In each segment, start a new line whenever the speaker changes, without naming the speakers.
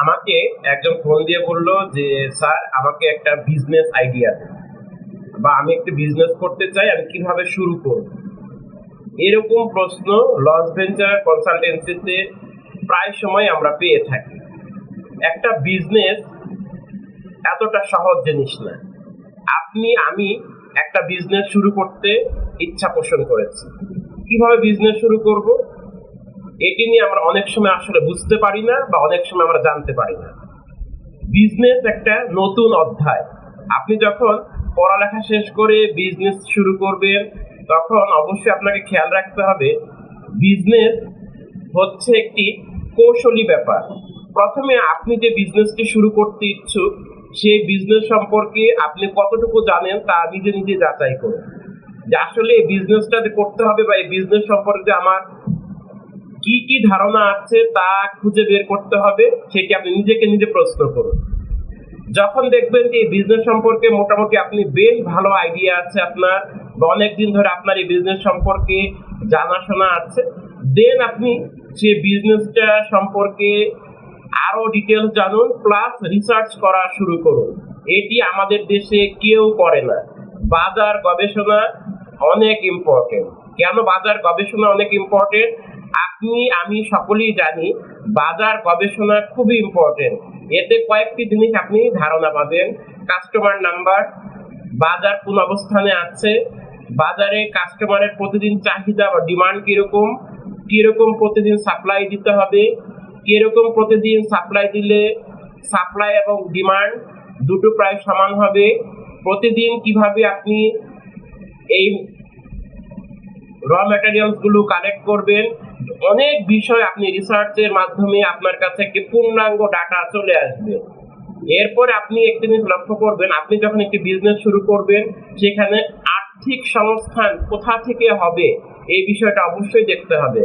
আমাকে একজন ফোন দিয়ে বলল যে, স্যার, আমাকে একটা বিজনেস আইডিয়া দেন বা আমি একটা বিজনেস করতে চাই, আমি কীভাবে শুরু করব? এরকম প্রশ্ন লস ভেঞ্চার কনসালটেন্সিতে প্রায় সময় আমরা পেয়ে থাকি। একটা বিজনেস এতটা সহজ জিনিস না। আপনি, আমি একটা বিজনেস শুরু করতে ইচ্ছা পোষণ করেছি। কীভাবে বিজনেস শুরু করব? এটি নিয়ে আমরা অনেক সময় আসলে বুঝতে পারি না বা অনেক সময় আমরা জানতে পারি না। বিজনেস একটা নতুন অধ্যায়। আপনি যখন পড়ালেখা শেষ করে বিজনেস শুরু করবেন, তখন অবশ্যই আপনাকে খেয়াল রাখতে হবে বিজনেস হচ্ছে একটি কৌশলী ব্যাপার। প্রথমে আপনি যে বিজনেসটি শুরু করতে ইচ্ছুক, সেই বিজনেস সম্পর্কে আপনি কতটুকু জানেন তা নিজে নিজে যাচাই করুন। যে আসলে এই বিজনেসটা যে করতে হবে বা এই বিজনেস সম্পর্কে আমার কি কি ধারণা আছে তা খুঁজে বের করতে হবে, সেটি আপনি নিজেকে নিজে প্রশ্ন করুন। যখন দেখবেন যে এই বিজনেস সম্পর্কে মোটামুটি আপনি বেশ ভালো আইডিয়া আছে আপনার, বা অনেকদিন ধরে আপনার এই বিজনেস সম্পর্কে জানাশোনা আছে দেন আপনি সেই বিজনেসটা সম্পর্কে আরও ডিটেলস জানুন প্লাস রিসার্চ করা শুরু করুন। এটি আমাদের দেশে কেউ করে না। বাজার গবেষণা অনেক ইম্পর্টেন্ট কেন বাজার গবেষণা অনেক ইম্পর্টেন্ট আপনি, আমি সকলেই জানি বাজার গবেষণা খুবই ইম্পর্টেন্ট এতে কয়েকটি জিনিস আপনি ধারণা পাবেন। কাস্টমার নাম্বার বাজার কোন অবস্থানে আছে, বাজারে কাস্টমারের প্রতিদিন চাহিদা বা ডিমান্ড কীরকম কীরকম প্রতিদিন সাপ্লাই দিতে হবে, কীরকম প্রতিদিন সাপ্লাই দিলে সাপ্লাই এবং ডিমান্ড দুটো প্রায় সমান হবে, প্রতিদিন কীভাবে আপনি এই র ম্যাটেরিয়ালসগুলো কালেক্ট করবেন অনেক বিষয় আপনি রিসার্চের মাধ্যমে আপনার কাছে একটি পূর্ণাঙ্গ ডাটা চলে আসবে। এরপর আপনি একটি জিনিস লক্ষ্য করবেন, আপনি যখন একটি বিজনেস শুরু করবেন, সেখানে আর্থিক সংস্থান কোথা থেকে হবে, এই বিষয়টা অবশ্যই দেখতে হবে।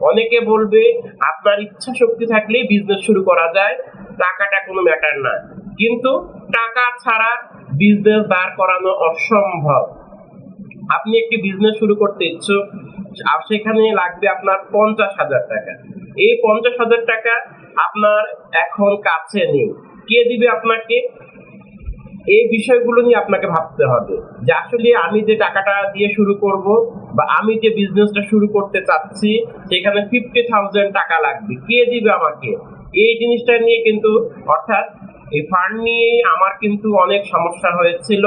অনেকে বলবে, আপনার ইচ্ছা শক্তি থাকলেই বিজনেস শুরু করা যায়, টাকাটা কোনো ম্যাটার না। কিন্তু টাকা ছাড়া বিজনেস দাঁড় করানো অসম্ভব। আপনি একটি বিজনেস শুরু করতে ইচ্ছুক আর সেখানে লাগবে আপনার পঞ্চাশ হাজার টাকা। এই পঞ্চাশ হাজার টাকা আপনার এখন কাছে নেই। কে দিবে আপনাকে? এই বিষয়গুলো নিয়ে আপনাকে ভাবতে হবে যে আসলে আমি যে টাকাটা দিয়ে শুরু করব বা আমি যে বিজনেসটা শুরু করতে চাচ্ছি, সেখানে ফিফটি থাউজেন্ড টাকা লাগবে। কে দিবে আমাকে? এই জিনিসটা নিয়ে কিন্তু, অর্থাৎ এই ফান্ড নিয়ে আমার কিন্তু অনেক সমস্যা হয়েছিল।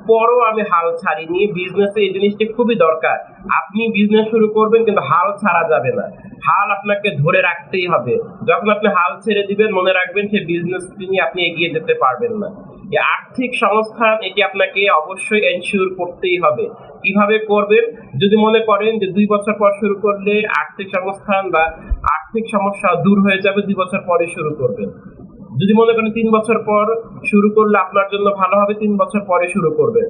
তারপরও আমি হাল ছাড়িনি। বিজনেসে এই জিনিসটি খুবই দরকার। আপনি বিজনেস শুরু করবেন কিন্তু হাল ছাড়া যাবে না। হাল আপনাকে ধরে রাখতেই হবে। যখন আপনি হাল ছেড়ে দিবেন, মনে রাখবেন সেই বিজনেস নিয়ে আপনি এগিয়ে যেতে পারবেন না। আর্থিক সংস্থান, এটি আপনাকে অবশ্যই এনশিওর করতেই হবে। কীভাবে করবেন? যদি মনে করেন যে দুই বছর পর শুরু করলে আর্থিক সংস্থান বা আর্থিক সমস্যা দূর হয়ে যাবে, দুই বছর পরে শুরু করবেন। যদি মনে করেন তিন বছর পর শুরু করলে আপনার জন্য ভালো হবে, তিন বছর পরে শুরু করবে।